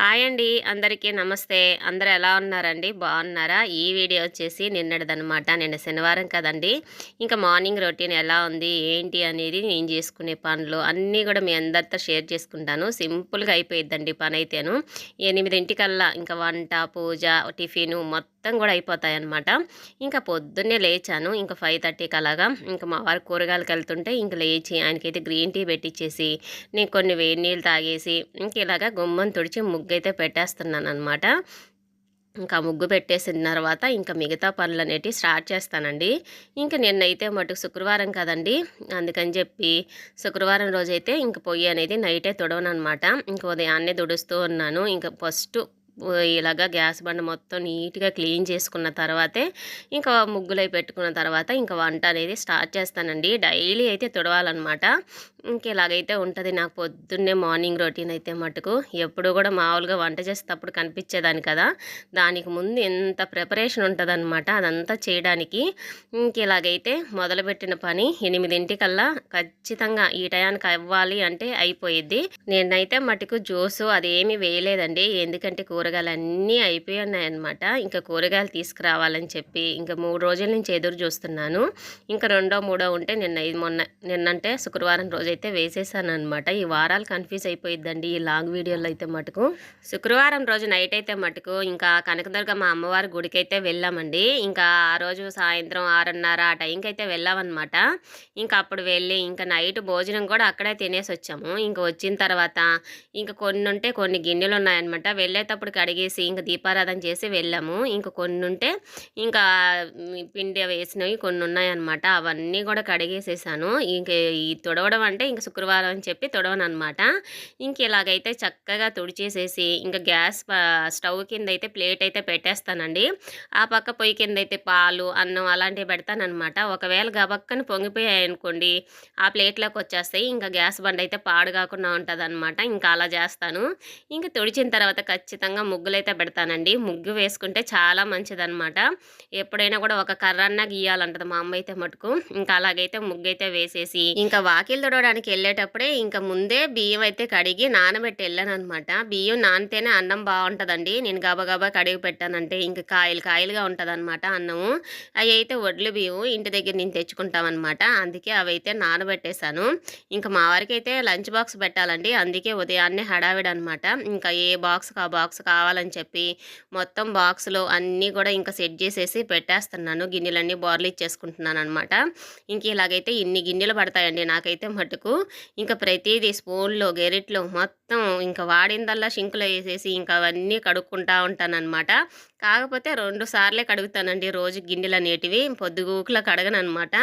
Hi అండి. అందరికీ నమస్తే. అందరు ఎలా ఉన్నారండి? బాగున్నారా? ఈ వీడియో వచ్చేసి నిన్నటిదనమాట నిన్న శనివారం కదండి. ఇంకా మార్నింగ్ రొటీన్ ఎలా ఉంది? ఏంటి అనేది నేను చేసుకునే పనులు అన్నీ కూడా మీ అందరితో షేర్ చేసుకుంటాను. సింపుల్గా అయిపోయిద్దండి పని అయితేను ఎనిమిదింటికల్లా ఇంకా వంట పూజ టిఫిను మొత్తం మొత్తం కూడా అయిపోతాయి అనమాట ఇంకా పొద్దున్నే లేచాను. ఇంకా ఫైవ్ థర్టీకి అలాగా ఇంకా మా వారు కూరగాయలకు వెళ్తుంటే ఇంక లేచి ఆయనకైతే గ్రీన్ టీ పెట్టించేసి నేను కొన్ని వేడి నీళ్ళు తాగేసి ఇంక ఇలాగా గుమ్మం తుడిచి ముగ్గు అయితే పెట్టేస్తున్నాను అనమాట ఇంకా ముగ్గు పెట్టేసిన తర్వాత ఇంకా మిగతా పనులు అనేటివి స్టార్ట్ చేస్తానండి. ఇంకా నిన్నైతే మటుకు శుక్రవారం కదండి. అందుకని చెప్పి శుక్రవారం రోజైతే ఇంక పొయ్యి అనేది నైటే తుడవనమాట ఇంక ఉదయాన్నే తుడుస్తూ ఉన్నాను. ఇంకా ఫస్ట్ ఇలాగా గ్యాస్ బండ మొత్తం నీట్గా క్లీన్ చేసుకున్న తర్వాతే ఇంకా ముగ్గులై పెట్టుకున్న తర్వాత ఇంకా వంట అనేది స్టార్ట్ చేస్తానండి. డైలీ అయితే తుడవాలన్నమాట. ఇంకా ఇలాగైతే ఉంటుంది నాకు పొద్దున్నే మార్నింగ్ రొటీన్ అయితే మటుకు. ఎప్పుడు కూడా మామూలుగా వంట చేసేటప్పుడు కనిపించేదాన్ని కదా. దానికి ముందు ఎంత ప్రిపరేషన్ ఉంటుందన్నమాట అదంతా చేయడానికి. ఇంక ఇలాగైతే మొదలుపెట్టిన పని ఎనిమిదింటికల్లా ఖచ్చితంగా ఈ టయానికి అవ్వాలి అంటే అయిపోయిద్ది. నేనైతే మటుకు జ్యూసు అదేమీ వేయలేదండి. ఎందుకంటే కూర అన్నీ అయిపోయి ఇంకా కూరగాయలు తీసుకురావాలని చెప్పి ఇంకా మూడు రోజుల నుంచి ఎదురు చూస్తున్నాను. ఇంకా రెండో మూడో ఉంటే నిన్న మొన్న నిన్నంటే శుక్రవారం రోజు అయితే వేసేసాను అనమాట ఈ వారాలు కన్ఫ్యూజ్ అయిపోయిద్దండి ఈ లాంగ్ వీడియోలో అయితే మటుకు. శుక్రవారం రోజు నైట్ అయితే మటుకు ఇంకా కనకదుర్గ మా అమ్మవారి గుడికి అయితే వెళ్ళామండి. ఇంకా ఆ రోజు సాయంత్రం ఆరున్నర ఆ టైంకి అయితే వెళ్ళామన్నమాట. ఇంకా అప్పుడు వెళ్ళి ఇంకా నైట్ భోజనం కూడా అక్కడే తినేసి వచ్చాము ఇంకా వచ్చిన తర్వాత ఇంకా కొన్ని ఉంటే కొన్ని గిన్నెలు ఉన్నాయన్నమాట వెళ్ళేటప్పుడు కడిగేసి ఇంకా దీపారాధన చేసి వెళ్ళాము. ఇంకా కొన్ని ఉంటే ఇంకా పిండి వేసినవి కొన్ని ఉన్నాయన్నమాట. అవన్నీ కూడా కడిగేసేసాను. ఇంక ఈ తుడవడం అంటే ఇంక శుక్రవారం అని చెప్పి తుడవను అనమాట ఇంక ఇలాగైతే చక్కగా తుడిచేసేసి ఇంకా గ్యాస్ స్టవ్ కింద అయితే ప్లేట్ అయితే పెట్టేస్తానండి. ఆ పక్క పొయ్యి కింద అయితే పాలు అన్నం అలాంటివి పెడతానమాట ఒకవేళ గబక్కని పొంగిపోయాయి అనుకోండి ఆ ప్లేట్లోకి వచ్చేస్తాయి. ఇంకా గ్యాస్ బండ్ అయితే పాడు కాకుండా ఉంటుంది అనమాట ఇంకా అలా చేస్తాను. ఇంకా తుడిచిన తర్వాత ఖచ్చితంగా విధంగా ముగ్గులైతే పెడతానండి. ముగ్గు వేసుకుంటే చాలా మంచిదనమాట ఎప్పుడైనా కూడా ఒక కర్రన్న గీయాలంటది మా అమ్మ అయితే మటుకు. ఇంకా అలాగైతే ముగ్గు అయితే వేసేసి ఇంకా వాకిలు తుడవడానికి వెళ్ళేటప్పుడే ఇంకా ముందే బియ్యం అయితే కడిగి నానబెట్టి వెళ్ళాను అనమాట బియ్యం నానితేనే అన్నం బాగుంటుందండి. నేను గబగబా కడిగి పెట్టానంటే ఇంకా కాయలు కాయలుగా ఉంటుంది అనమాట అన్నము. అవి అయితే వడ్లు బియ్యం ఇంటి దగ్గర నేను తెచ్చుకుంటామన్నమాట. అందుకే అవి అయితే నానబెట్టేశాను. ఇంకా మా వారికి అయితే లంచ్ బాక్స్ పెట్టాలండి. అందుకే ఉదయాన్నే హడావిడి అనమాట ఇంకా ఏ బాక్స్ ఆ బాక్స్ కావాలని చెప్పి మొత్తం బాక్స్లో అన్నీ కూడా ఇంకా సెట్ చేసేసి పెట్టేస్తున్నాను. గిన్నెలన్నీ బోర్లు ఇచ్చేసుకుంటున్నాను అనమాట ఇంక ఇలాగైతే ఇన్ని గిన్నెలు పడతాయండి నాకైతే మటుకు. ఇంకా ప్రతిదీ స్పూన్లో గెరిట్లో మొత్తం ఇంకా వాడిందల్లా షింకులో వేసేసి ఇంకా అవన్నీ కడుక్కుంటా ఉంటానన్నమాట. కాకపోతే రెండు సార్లే కడుగుతానండి. రోజు గిన్నెలు అనేటివి పొద్దుగూకులో అనమాట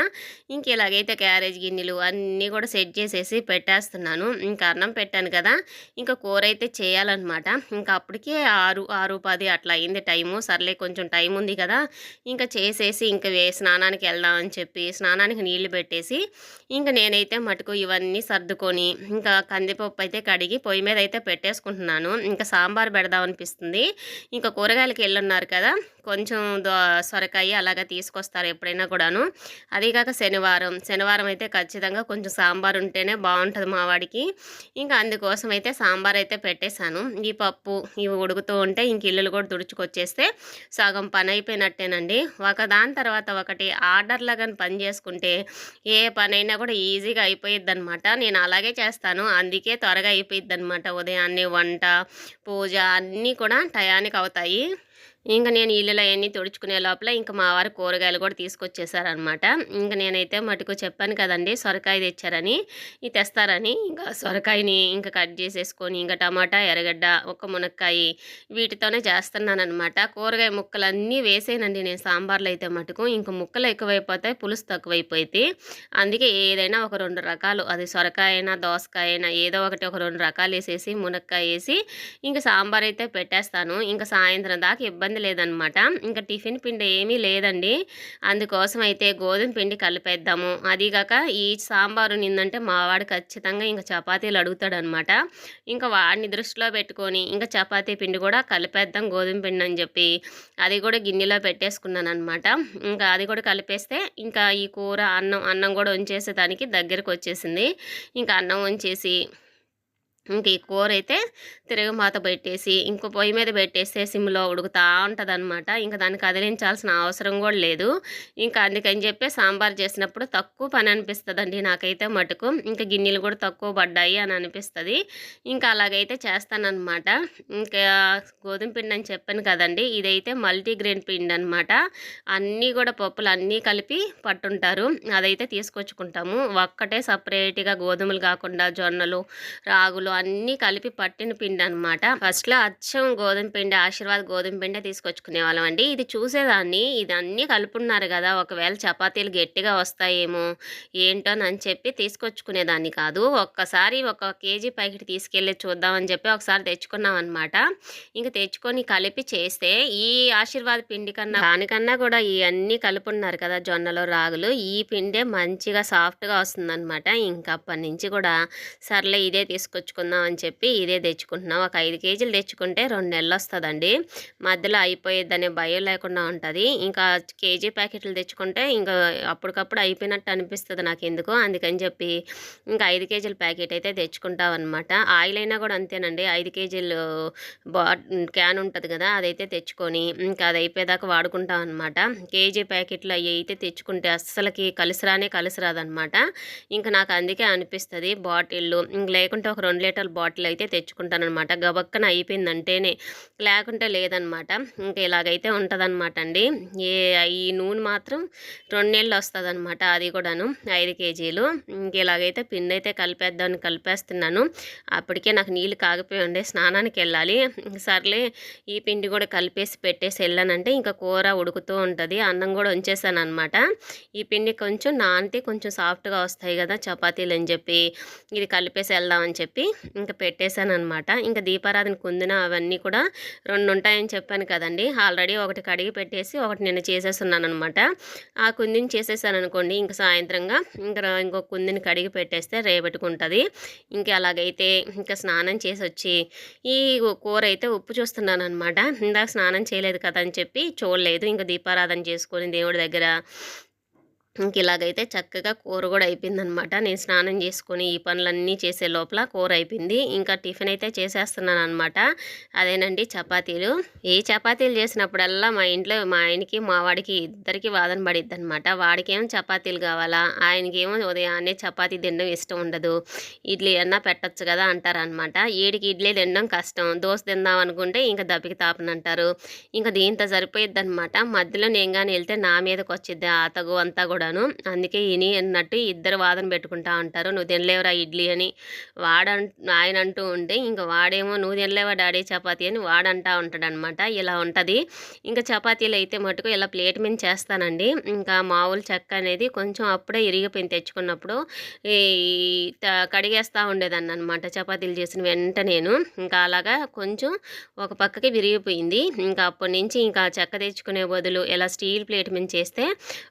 ఇంక ఇలాగైతే క్యారేజ్ గిన్నెలు అన్నీ కూడా సెట్ చేసేసి పెట్టేస్తున్నాను. ఇంకా అన్నం పెట్టాను కదా ఇంకా కూర అయితే చేయాలన్నమాట ఇంకా అప్పటికే ఆరు ఆరు పది అట్లా అయింది టైము. సర్లే కొంచెం టైం ఉంది కదా ఇంకా చేసేసి ఇంకా వే స్నానానికి వెళ్దామని చెప్పి స్నానానికి నీళ్ళు పెట్టేసి ఇంకా నేనైతే మటుకు ఇవన్నీ సర్దుకొని ఇంకా కందిపప్పు అయితే కడిగి పొయ్యి మీద అయితే పెట్టేసుకుంటున్నాను. ఇంకా సాంబార్ పెడదాం అనిపిస్తుంది ఇంకా కూరగాయలకి అన్నారు కదా కొంచెం సొరకాయ అలాగా తీసుకొస్తారు ఎప్పుడైనా కూడాను. అదీకాక శనివారం శనివారం అయితే ఖచ్చితంగా కొంచెం సాంబార్ ఉంటేనే బాగుంటుంది మా వాడికి. ఇంకా అందుకోసం అయితే సాంబార్ అయితే పెట్టేశాను. ఈ పప్పు ఇవి ఉడుకుతూ ఉంటే ఇంక ఇల్లులు కూడా తుడుచుకొచ్చేస్తే సగం పని అయిపోయినట్టేనండి. ఒక దాని తర్వాత ఒకటి ఆర్డర్లాగా పని చేసుకుంటే ఏ పనైనా కూడా ఈజీగా అయిపోయిద్ది అనమాట నేను అలాగే చేస్తాను. అందుకే త్వరగా అయిపోయిద్ది అనమాట ఉదయాన్నే వంట పూజ అన్నీ కూడా టయానికి అవుతాయి. ఇంకా నేను ఇల్లులో అవన్నీ తుడుచుకునే లోపల ఇంకా మా వారు కూరగాయలు కూడా తీసుకొచ్చేసారనమాట. ఇంకా నేనైతే మటుకు చెప్పాను కదండి సొరకాయ తెచ్చారని ఇది తెస్తారని. ఇంకా సొరకాయని ఇంకా కట్ చేసేసుకొని ఇంకా టమాటా ఎర్రగడ్డ ఒక మునక్కాయ వీటితోనే చేస్తున్నానమాట కూరగాయ ముక్కలు అన్నీ వేసేనండి నేను సాంబార్లో అయితే మటుకు. ఇంకా ముక్కలు ఎక్కువైపోతాయి పులుసు తక్కువైపోయింది అందుకే ఏదైనా ఒక రెండు రకాలు అది సొరకాయ అయినా దోసకాయ అయినా ఏదో ఒకటి ఒక రెండు రకాలు వేసేసి మునక్కాయ వేసి ఇంకా సాంబార్ అయితే పెట్టేస్తాను. ఇంకా సాయంత్రం దాకా ఇబ్బంది ఇబ్బంది లేదనమాట. ఇంకా టిఫిన్ పిండి ఏమీ లేదండి. అందుకోసం అయితే గోధుమ పిండి కలిపేద్దాము. అదిగాక ఈ సాంబారు నిందంటే మావాడు ఖచ్చితంగా ఇంకా చపాతీలు అడుగుతాడనమాట. ఇంకా వాడిని దృష్టిలో పెట్టుకొని ఇంకా చపాతీ పిండి కూడా కలిపేద్దాం గోధుమ పిండి అని చెప్పి. అది కూడా గిన్నెలో పెట్టేసుకున్నాను అనమాట ఇంకా అది కూడా కలిపేస్తే ఇంకా ఈ కూర అన్నం అన్నం కూడా ఉంచేసేదానికి దగ్గరకు వచ్చేసింది ఇంకా అన్నం ఉంచేసి ఇంక ఈ కూర అయితే తిరగమాత పెట్టేసి ఇంకో పొయ్యి మీద పెట్టేస్తే సిమ్లో ఉడుకుతూ ఉంటుంది అనమాట ఇంకా దాన్ని కదిలించాల్సిన అవసరం కూడా లేదు. ఇంకా అందుకని చెప్పి సాంబార్ చేసినప్పుడు తక్కువ పని అనిపిస్తుందండి నాకైతే మటుకు. ఇంకా గిన్నెలు కూడా తక్కువ పడ్డాయి అని అనిపిస్తుంది. ఇంకా అలాగైతే చేస్తానమాట ఇంకా గోధుమ పిండి అని చెప్పాను కదండి ఇదైతే మల్టీగ్రెయిన్ పిండి అనమాట అన్నీ కూడా పప్పులు అన్నీ కలిపి పట్టుంటారు. అదైతే తీసుకొచ్చుకుంటాము. ఒక్కటే సపరేట్గా గోధుమలు కాకుండా జొన్నలు రాగులు అన్నీ కలిపి పట్టిన పిండి అనమాట ఫస్ట్లో అచ్చం గోధుమ పిండి ఆశీర్వాద్ గోధుమ పిండి తీసుకొచ్చుకునే వాళ్ళం అండి. ఇది చూసేదాన్ని ఇది అన్నీ కలుపున్నారు కదా ఒకవేళ చపాతీలు గట్టిగా వస్తాయేమో ఏంటో అని చెప్పి తీసుకొచ్చుకునేదాన్ని కాదు. ఒక్కసారి ఒక కేజీ ప్యాకెట్ తీసుకెళ్ళి చూద్దామని చెప్పి ఒకసారి తెచ్చుకున్నాం అనమాట ఇంక తెచ్చుకొని కలిపి చేస్తే ఈ ఆశీర్వాద్ పిండి కన్నా దానికన్నా కూడా ఇవన్నీ కలుపున్నారు కదా జొన్నలు రాగులు ఈ పిండే మంచిగా సాఫ్ట్గా వస్తుందన్నమాట. ఇంకా అప్పటి నుంచి కూడా సర్లే ఇదే తీసుకొచ్చుకుందాం అని చెప్పి ఇదే తెచ్చుకుంటున్నాం. ఒక ఐదు కేజీలు తెచ్చుకుంటే రెండు నెలలు వస్తుందండి మధ్యలో అయిపోయేదనే భయం లేకుండా ఉంటుంది. ఇంకా కేజీ ప్యాకెట్లు తెచ్చుకుంటే ఇంకా అప్పటికప్పుడు అయిపోయినట్టు అనిపిస్తుంది నాకు ఎందుకు అందుకని చెప్పి ఇంకా ఐదు కేజీల ప్యాకెట్ అయితే తెచ్చుకుంటాం అనమాట ఆయిల్ అయినా కూడా అంతేనండి. ఐదు కేజీలు బా క్యాన్ ఉంటుంది కదా అదైతే తెచ్చుకొని ఇంకా అది అయిపోయేదాకా వాడుకుంటాం అనమాట కేజీ ప్యాకెట్లు అవి అయితే తెచ్చుకుంటే అస్సలకి కలిసిరానే కలిసిరాదనమాట ఇంకా నాకు అందుకే అనిపిస్తుంది బాటిళ్ళు ఇంక లేకుంటే ఒక రెండు లీటర్ల బాటిల్ అయితే తెచ్చుకుంటాను అనమాట గబక్కన అయిపోయిందంటేనే. లేకుంటే లేదనమాట. ఇంకా ఇలాగైతే ఉంటుందన్నమాట అండి ఏ ఈ నూనె మాత్రం రెండు నెలలు వస్తుందన్నమాట అది కూడాను. ఐదు కేజీలు. ఇంక ఇలాగైతే పిండి అయితే కలిపేద్దామని కలిపేస్తున్నాను. అప్పటికే నాకు నీళ్ళు కాగిపోయి ఉండే స్నానానికి వెళ్ళాలి. సర్లే ఈ పిండి కూడా కలిపేసి పెట్టేసి వెళ్ళానంటే ఇంకా కూర ఉడుకుతూ ఉంటుంది. అన్నం కూడా ఉంచేసాను అనమాట ఈ పిండి కొంచెం నానితే కొంచెం సాఫ్ట్గా వస్తాయి కదా చపాతీలు అని చెప్పి. ఇది కలిపేసి వెళ్దామని చెప్పి ఇంకా పెట్టేశాను అనమాట ఇంకా దీపారాధన కుందిన అవన్నీ కూడా రెండు ఉంటాయని చెప్పాను కదండి. ఆల్రెడీ ఒకటి కడిగి పెట్టేసి ఒకటి నేను చేసేస్తున్నాను అనమాట ఆ కుందిని చేసేసాను అనుకోండి ఇంకా సాయంత్రంగా ఇంకా ఇంకో కుందిని కడిగి పెట్టేస్తే రేపెట్టుకుంటుంది. ఇంకా అలాగైతే ఇంకా స్నానం చేసి వచ్చి ఈ కూర అయితే ఉప్పు చూస్తున్నాను అనమాట ఇందాక స్నానం చేయలేదు కదా అని చెప్పి చూడలేదు. ఇంకా దీపారాధన చేసుకొని దేవుడి దగ్గర ఇంక ఇలాగైతే చక్కగా కూర కూడా అయిపోయిందనమాట. నేను స్నానం చేసుకొని ఈ పనులన్నీ చేసే లోపల కూర అయిపోయింది. ఇంకా టిఫిన్ అయితే చేసేస్తున్నాను అనమాట అదేనండి చపాతీలు. ఏ చపాతీలు చేసినప్పుడల్లా మా ఇంట్లో మా ఆయనకి మా వాడికి ఇద్దరికి వాదన పడిద్ది అనమాట వాడికేమో చపాతీలు కావాలా? ఆయనకేమో ఉదయాన్నే చపాతీ తినడం ఇష్టం ఉండదు. ఇడ్లీ అన్నా పెట్టచ్చు కదా అంటారనమాట. ఏడికి ఇడ్లీ తినడం కష్టం. దోశ తిందాం అనుకుంటే ఇంకా దెబ్బకి తాపనంటారు. ఇంకా దీంతో సరిపోయిద్ది అనమాట మధ్యలో నేను కానీ వెళ్తే నా మీదకి వచ్చిద్ది ఆ తగు అంతా కూడా. కూడాను అందుకే ఇని అన్నట్టు ఇద్దరు వాదన పెట్టుకుంటా ఉంటారు. నువ్వు తినలేవురా ఇడ్లీ అని వాడ ఆయన అంటూ ఉంటే ఇంకా వాడేమో నువ్వు తినలేవా డాడీ చపాతి అని వాడంటా ఉంటాడనమాట. ఇలా ఉంటుంది. ఇంకా చపాతీలు అయితే మటుకు ఇలా ప్లేట్ మీద చేస్తానండి. ఇంకా మామూలు చెక్క అనేది కొంచెం అప్పుడే ఇరిగిపోయింది తెచ్చుకున్నప్పుడు. ఈ కడిగేస్తూ ఉండేదాన్ని అనమాట చపాతీలు చేసిన వెంట నేను. ఇంకా అలాగా కొంచెం ఒక పక్కకి విరిగిపోయింది. ఇంకా అప్పటి నుంచి ఇంకా చెక్క తెచ్చుకునే బదులు ఇలా స్టీల్ ప్లేట్ మీద చేస్తే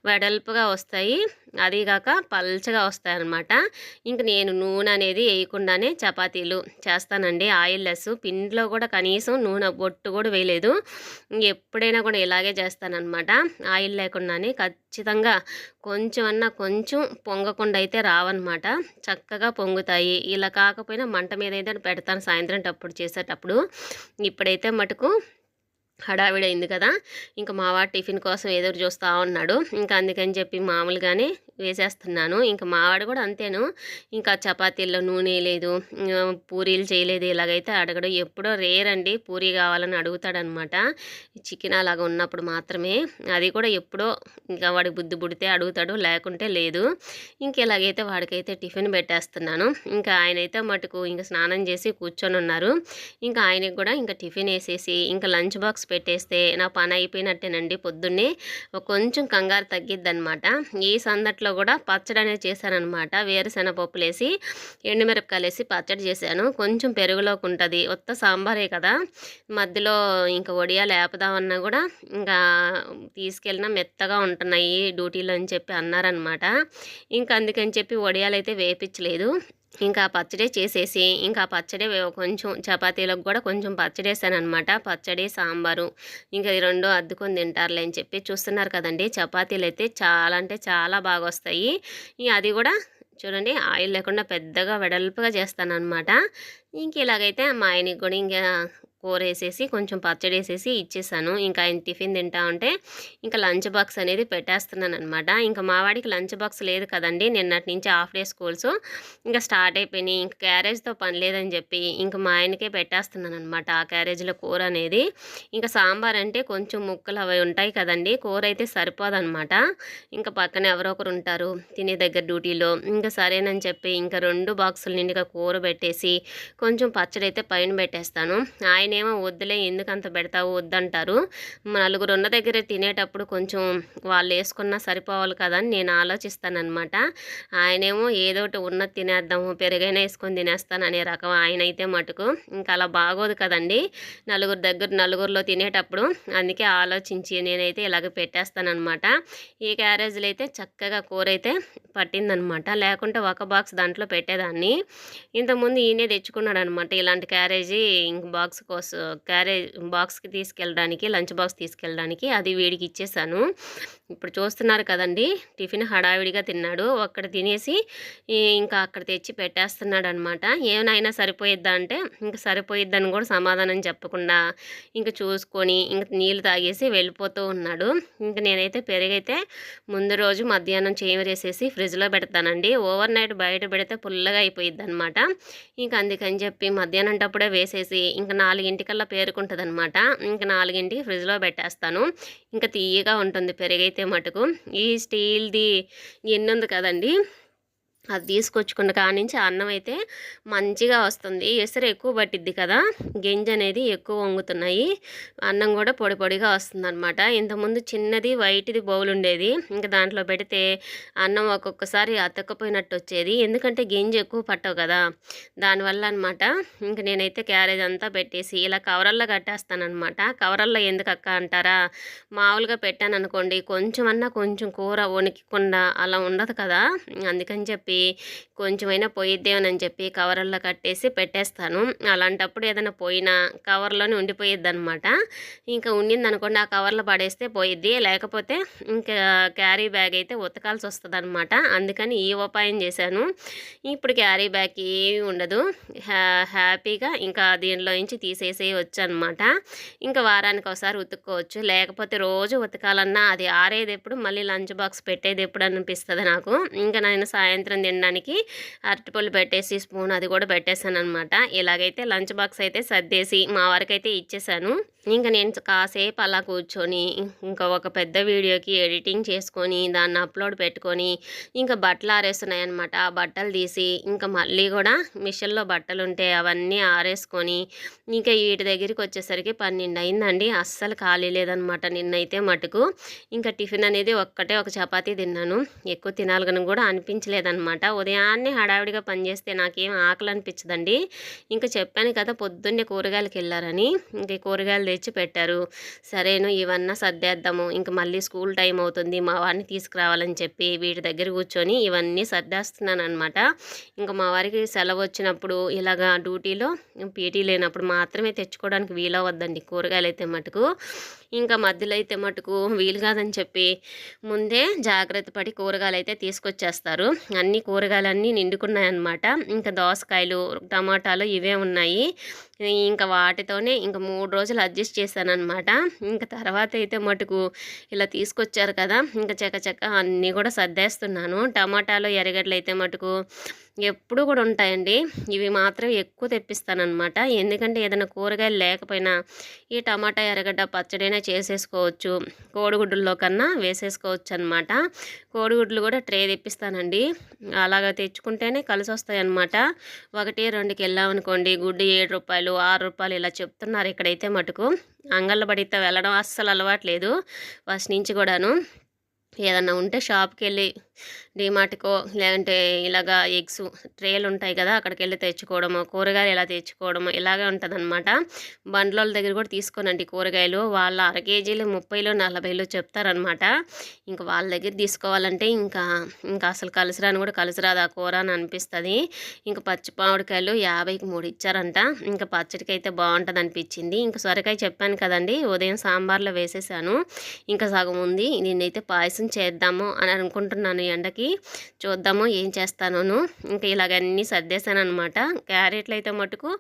వెడల్పుగా వస్తుంది. వస్తాయి. అదిగాక పల్చగా వస్తాయి అన్నమాట ఇంక నేను నూనె అనేది వేయకుండానే చపాతీలు చేస్తానండి. ఆయిల్ లెస్ పిండిలో కూడా కనీసం నూనె బొట్టు కూడా వేయలేదు. ఎప్పుడైనా కూడా ఇలాగే చేస్తానన్నమాట. ఆయిల్ లేకుండానే ఖచ్చితంగా కొంచెం అన్నా కొంచెం పొంగకుండా అయితే రావన్నమాట. చక్కగా పొంగుతాయి. ఇలా కాకపోయినా మంట మీద అయితే పెడతాను సాయంత్రం అప్పుడు చేసేటప్పుడు. ఇప్పుడైతే మటుకు హడావిడైంది కదా! ఇంకా మావాడు టిఫిన్ కోసం ఎదురు చూస్తూ ఉన్నాడు. ఇంకా అందుకని చెప్పి మామూలుగానే వేసేస్తున్నాను. ఇంకా మావాడు కూడా అంతేను. ఇంకా చపాతీల్లో నూనె లేదు పూరీలు చేయలేదు. ఇలాగైతే అడగడు ఎప్పుడో రేర్ అండి. పూరీ కావాలని అడుగుతాడనమాట. చికెన్ అలాగ ఉన్నప్పుడు మాత్రమే. అది కూడా ఎప్పుడో ఇంకా వాడికి బుద్ధి పుడితే అడుగుతాడు. లేకుంటే లేదు. ఇంక ఇలాగైతే వాడికైతే టిఫిన్ పెట్టేస్తున్నాను ఇంకా ఆయనైతే మటుకు ఇంకా స్నానం చేసి కూర్చొని ఉన్నారు. ఇంకా ఆయనకి కూడా ఇంకా టిఫిన్ వేసేసి ఇంకా లంచ్ బాక్స్ బాక్స్ పెట్టేస్తే నా పని అయిపోయినట్టేనండి పొద్దున్నే. కొంచెం కంగారు తగ్గిద్ది అనమాట ఈ సందట్లో కూడా పచ్చడి అనేది చేశానమాట వేరుశెనగపప్పులు వేసి ఎండుమిరపకాయలు వేసి పచ్చడి చేశాను. కొంచెం పెరుగులోకి ఉంటుంది. ఉత్త సాంబారే కదా. మధ్యలో ఇంకా వడియాలు లేపదామన్నా కూడా ఇంకా తీసుకెళ్ళినా మెత్తగా ఉంటున్నాయి డ్యూటీలో అని చెప్పి అన్నారనమాట ఇంకా అందుకని చెప్పి వడియాలు అయితే వేపించలేదు ఇంకా పచ్చడి చేసేసి ఇంకా పచ్చడి కొంచెం చపాతీలకు కూడా కొంచెం పచ్చడి వేసాను అనమాట పచ్చడి సాంబారు ఇంకా ఈ రెండు అద్దుకొని తింటారులే అని చెప్పి చూస్తున్నారు కదండి. చపాతీలు అయితే చాలా అంటే చాలా బాగా వస్తాయి అది కూడా చూడండి ఆయిల్ లేకుండా పెద్దగా వెడల్పుగా చేస్తానన్నమాట. ఇంక ఇలాగైతే మా ఆయనకి కూడా ఇంకా కూర వేసేసి కొంచెం పచ్చడి వేసేసి ఇచ్చేసాను. ఇంకా ఆయన టిఫిన్ తింటా ఉంటే ఇంకా లంచ్ బాక్స్ అనేది పెట్టేస్తున్నాను అనమాట ఇంకా మా వాడికి లంచ్ బాక్స్ లేదు కదండి. నిన్నటి నుంచి హాఫ్ డే స్కూల్స్. ఇంకా స్టార్ట్ అయిపోయినాయి. ఇంకా క్యారేజ్తో పని లేదని చెప్పి ఇంకా మా ఆయనకే పెట్టేస్తున్నాను అనమాట ఆ క్యారేజ్లో కూర అనేది. ఇంకా సాంబార్ అంటే కొంచెం ముక్కలు అవి ఉంటాయి కదండి. కూర అయితే సరిపోదనమాట ఇంకా పక్కన ఎవరో ఒకరు ఉంటారు తినే దగ్గర డ్యూటీలో. ఇంకా సరేనని చెప్పి ఇంకా రెండు బాక్సులు నిండుగా కూర పెట్టేసి కొంచెం పచ్చడి అయితే పైన పెట్టేస్తాను. ఆయన నేనేమో వద్దులే ఎందుకు అంత పెడతావు వద్దంటారు. నలుగురు ఉన్న దగ్గర తినేటప్పుడు కొంచెం వాళ్ళు వేసుకున్నా సరిపోవాలి కదా అని నేను ఆలోచిస్తానమాట ఆయనేమో ఏదో ఒకటి ఉన్నది తినేద్దాము పెరుగైనా వేసుకొని తినేస్తాను అనే రకం ఆయన అయితే మటుకు. ఇంకా అలా బాగోదు కదండి. నలుగురు దగ్గర నలుగురిలో తినేటప్పుడు అందుకే ఆలోచించి నేనైతే ఇలాగ పెట్టేస్తానమాట ఈ క్యారేజీలు అయితే చక్కగా కూర అయితే పట్టిందనమాట లేకుంటే ఒక బాక్స్ దాంట్లో పెట్టేదాన్ని. ఇంతకుముందు ఈయనే తెచ్చుకున్నాడు అనమాట ఇలాంటి క్యారేజీ ఇంక బాక్స్ కోసం క్యారేజ్ బాక్స్కి తీసుకెళ్ళడానికి లంచ్ బాక్స్ తీసుకెళ్ళడానికి అది వీడికి ఇచ్చేసాను. ఇప్పుడు చూస్తున్నారు కదండి టిఫిన్ హడావిడిగా తిన్నాడు. ఒక్కడ తినేసి ఇంకా అక్కడ తెచ్చి పెట్టేస్తున్నాడు అనమాట ఏమైనా సరిపోయిద్దా అంటే ఇంకా సరిపోయిద్దని కూడా సమాధానం చెప్పకుండా ఇంకా చూసుకొని ఇంకా నీళ్ళు తాగేసి వెళ్ళిపోతూ ఉన్నాడు. ఇంకా నేనైతే పెరుగైతే ముందు రోజు మధ్యాహ్నం చేమరేసేసి ఫ్రిడ్జ్లో పెడతానండి. ఓవర్ నైట్ బయట పెడితే పుల్లగా అయిపోయిద్ది అనమాట ఇంకా అందుకని చెప్పి మధ్యాహ్నంటప్పుడే వేసేసి ఇంకా నాలుగు నాలుగింటికల్లా పేరుకుంటుంది అనమాట ఇంకా నాలుగింటికి ఫ్రిడ్జ్లో పెట్టేస్తాను. ఇంకా తీయగా ఉంటుంది పెరుగైతే మటుకు. ఈ స్టీల్ది ఎన్ని ఉంది కదండి? అది తీసుకొచ్చుకున్న కాడి నుంచి అన్నం అయితే మంచిగా వస్తుంది. ఎసరు ఎక్కువ పట్టిద్ది కదా గింజ అనేది ఎక్కువ వంగుతున్నాయి. అన్నం కూడా పొడి పొడిగా వస్తుంది అనమాట ఇంతకుముందు చిన్నది వైట్ది బౌల్ ఉండేది. ఇంకా దాంట్లో పెడితే అన్నం ఒక్కొక్కసారి అతక్కపోయినట్టు వచ్చేది. ఎందుకంటే గింజ ఎక్కువ పట్టవు కదా దానివల్ల అనమాట ఇంక నేనైతే క్యారేజ్ అంతా పెట్టేసి ఇలా కవరల్లో కట్టేస్తానమాట కవరల్లో ఎందుకు అక్క అంటారా? మామూలుగా పెట్టాను అనుకోండి కొంచెం అన్నా కొంచెం కూర వణికికుండా అలా ఉండదు కదా. అందుకని చెప్పి చెప్పి కొంచెమైనా పోయిద్దేమని చెప్పి కవర్లో కట్టేసి పెట్టేస్తాను. అలాంటప్పుడు ఏదైనా పోయినా కవర్లోనే ఉండిపోయిద్ది అనమాట ఇంకా ఉండింది అనుకోండి ఆ కవర్లో పడేస్తే పోయిద్ది. లేకపోతే ఇంకా క్యారీ బ్యాగ్ అయితే ఉతకాల్సి వస్తుంది అనమాట అందుకని ఈ ఉపాయం చేశాను. ఇప్పుడు క్యారీ బ్యాగ్ ఏమి ఉండదు. హ్యాపీగా ఇంకా దీనిలో నుంచి తీసేసేయచ్చు అనమాట ఇంకా వారానికి ఒకసారి ఉతుక్కోవచ్చు. లేకపోతే రోజు ఉతకాలన్నా అది ఆరేది ఎప్పుడు మళ్ళీ లంచ్ బాక్స్ పెట్టేది ఎప్పుడు అనిపిస్తుంది నాకు. ఇంకా నేను సాయంత్రం తినడానికి అరటిపళ్ళు పెట్టేసి స్పూన్ అది కూడా పెట్టేశాను అనమాట ఇలాగైతే లంచ్ బాక్స్ అయితే సర్దేసి మా వారికైతే ఇచ్చేసాను ఇంకా నేను కాసేపు అలా కూర్చొని ఇంకా ఒక పెద్ద వీడియోకి ఎడిటింగ్ చేసుకొని దాన్ని అప్లోడ్ పెట్టుకొని ఇంకా బట్టలు ఆరేస్తున్నాయి అనమాట ఆ బట్టలు తీసి ఇంకా మళ్ళీ కూడా మిషన్లో బట్టలు ఉంటే అవన్నీ ఆరేసుకొని ఇంకా వీటి దగ్గరికి వచ్చేసరికి పన్నెండు అయిందండి. అస్సలు ఖాళీ లేదనమాట నిన్నైతే మటుకు. ఇంకా టిఫిన్ అనేది ఒక్కటే ఒక చపాతీ తిన్నాను. ఎక్కువ తినాలని కూడా అనిపించలేదన్నమాట. అనమాట. ఉదయాన్నే హడావిడిగా పనిచేస్తే నాకేం ఆకలి అనిపించదండి ఇంకా చెప్పాను కదా పొద్దున్నే కూరగాయలకి వెళ్ళారని ఇంకా కూరగాయలు తెచ్చి పెట్టారు. సరేను ఇవన్నీ సర్దేద్దాము. ఇంక మళ్ళీ స్కూల్ టైం అవుతుంది. మా వారిని తీసుకురావాలని చెప్పి వీటి దగ్గర కూర్చొని ఇవన్నీ సర్దేస్తున్నాను అనమాట ఇంకా మా వారికి సెలవు వచ్చినప్పుడు ఇలాగా డ్యూటీలో పీటీ లేనప్పుడు మాత్రమే తెచ్చుకోవడానికి వీలవద్దండి కూరగాయలు అయితే మటుకు. ఇంకా మధ్యలో అయితే మటుకు వీలు కాదని చెప్పి ముందే జాగ్రత్త పడి కూరగాయలు అయితే తీసుకొచ్చేస్తారు. అన్ని కూరగాయలన్నీ నిండుకున్నాయన్నమాట. ఇంకా దోసకాయలు టమాటాలు ఇవే ఉన్నాయి. ఇంకా వాటితోనే ఇంకా మూడు రోజులు అడ్జస్ట్ చేశానమాట ఇంకా తర్వాత అయితే మటుకు ఇలా తీసుకొచ్చారు కదా ఇంకా చక్క అన్నీ కూడా సర్దేస్తున్నాను. టమాటాలు ఎరగడ్లు అయితే మటుకు ఎప్పుడు కూడా ఉంటాయండి. ఇవి మాత్రం ఎక్కువ తెప్పిస్తానమాట ఎందుకంటే ఏదైనా కూరగాయలు లేకపోయినా ఈ టమాటా ఎరగడ్డ పచ్చడైనా చేసేసుకోవచ్చు. కోడిగుడ్డుల్లో కన్నా వేసేసుకోవచ్చు అనమాట కోడిగుడ్లు కూడా ట్రే తెప్పిస్తానండి. అలాగ తెచ్చుకుంటేనే కలిసి వస్తాయి ఒకటి రెండుకి వెళ్ళామనుకోండి గుడ్డు ఏడు రూపాయలు ఆరు రూపాయలు ఇలా చెప్తున్నారు ఇక్కడైతే మటుకు. అంగళ్ళబడితో వెళ్ళడం అస్సలు అలవాట్లేదు ఫస్ట్ నుంచి కూడాను. ఏదన్నా ఉంటే షాప్కి వెళ్ళి డిమార్ట్కో లేదంటే ఇలాగా ఎగ్స్ ట్రేలు ఉంటాయి కదా అక్కడికి వెళ్ళి తెచ్చుకోవడము కూరగాయలు ఎలా తెచ్చుకోవడము ఇలాగే ఉంటుందన్నమాట. బండ్ల దగ్గర కూడా తీసుకోనండి కూరగాయలు. వాళ్ళ అర కేజీలు ముప్పైలో నలభైలో చెప్తారనమాట ఇంకా వాళ్ళ దగ్గర తీసుకోవాలంటే ఇంకా ఇంకా అసలు కలిసిరాని కూడా కలిసిరాదు ఆ కూర అని అనిపిస్తుంది. ఇంకా పచ్చి మామిడికాయలు యాభైకి మూడు ఇచ్చారంట. ఇంకా పచ్చడికి అయితే బాగుంటుంది అనిపించింది ఇంకా సొరకాయ చెప్పాను కదండి ఉదయం సాంబార్లో వేసేసాను. ఇంకా సగం ఉంది నేనైతే పాయసం చేద్దాము అని అనుకుంటున్నాను ఈ ఎండకి చూద్దాము ఏం చేస్తానోను. ఇంకా ఇలాగన్నీ సర్దేశాను అనమాట క్యారెట్లు అయితే మటుకు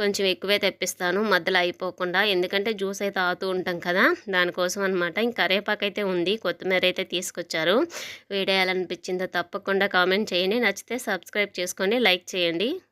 కొంచెం ఎక్కువే తెప్పిస్తాను. మధ్యలో అయిపోకుండా. ఎందుకంటే జ్యూస్ అయితే ఆతూ ఉంటాం కదా. దానికోసం అనమాట ఇంకా కరేపాకు అయితే ఉంది. కొత్తిమీర అయితే తీసుకొచ్చారు. వీడియో ఎలా అనిపించిందో తప్పకుండా కామెంట్ చేయండి. నచ్చితే సబ్స్క్రైబ్ చేసుకోండి లైక్ చేయండి.